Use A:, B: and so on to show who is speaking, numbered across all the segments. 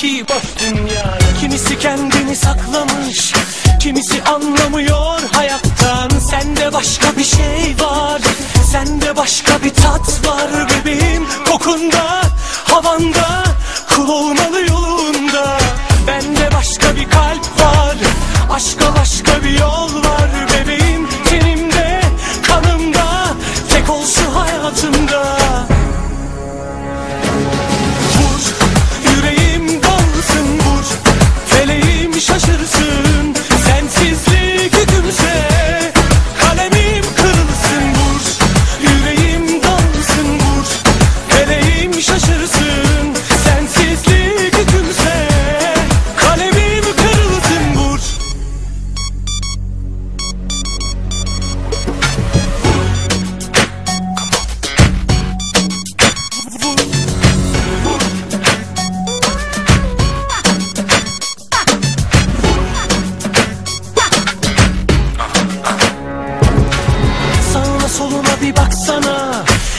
A: ki boş dünya. Kimisi kendini saklamış Kimisi anlamıyor hayattan. Sende başka bir şey var Sende başka bir tat var bebeğim. Kokunda, havanda Kul olmalı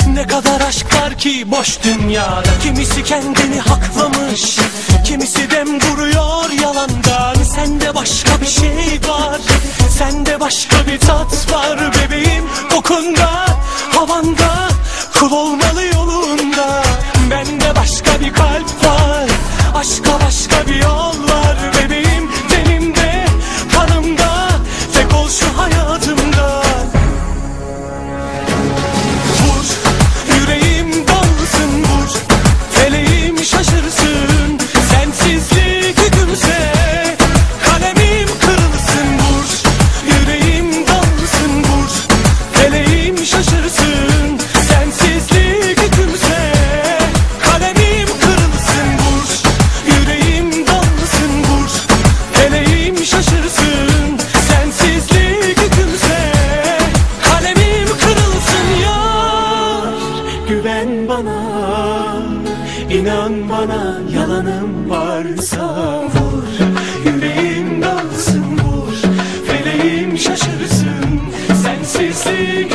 A: Ne kadar aşk var ki boş dünyada? Kimisi kendini haklamış Kimisi dem vuruyor yalandan. Sende başka bir şey var Sende başka bir tat var bebeğim. Kokunda, havanda Kul olmalı yolunda. Bende başka bir kalp var Aşka başka bir yol Güven bana, inan bana Yalanım varsa vur. Yüreğim dalsın vur Feleğim şaşırsın Sensizlik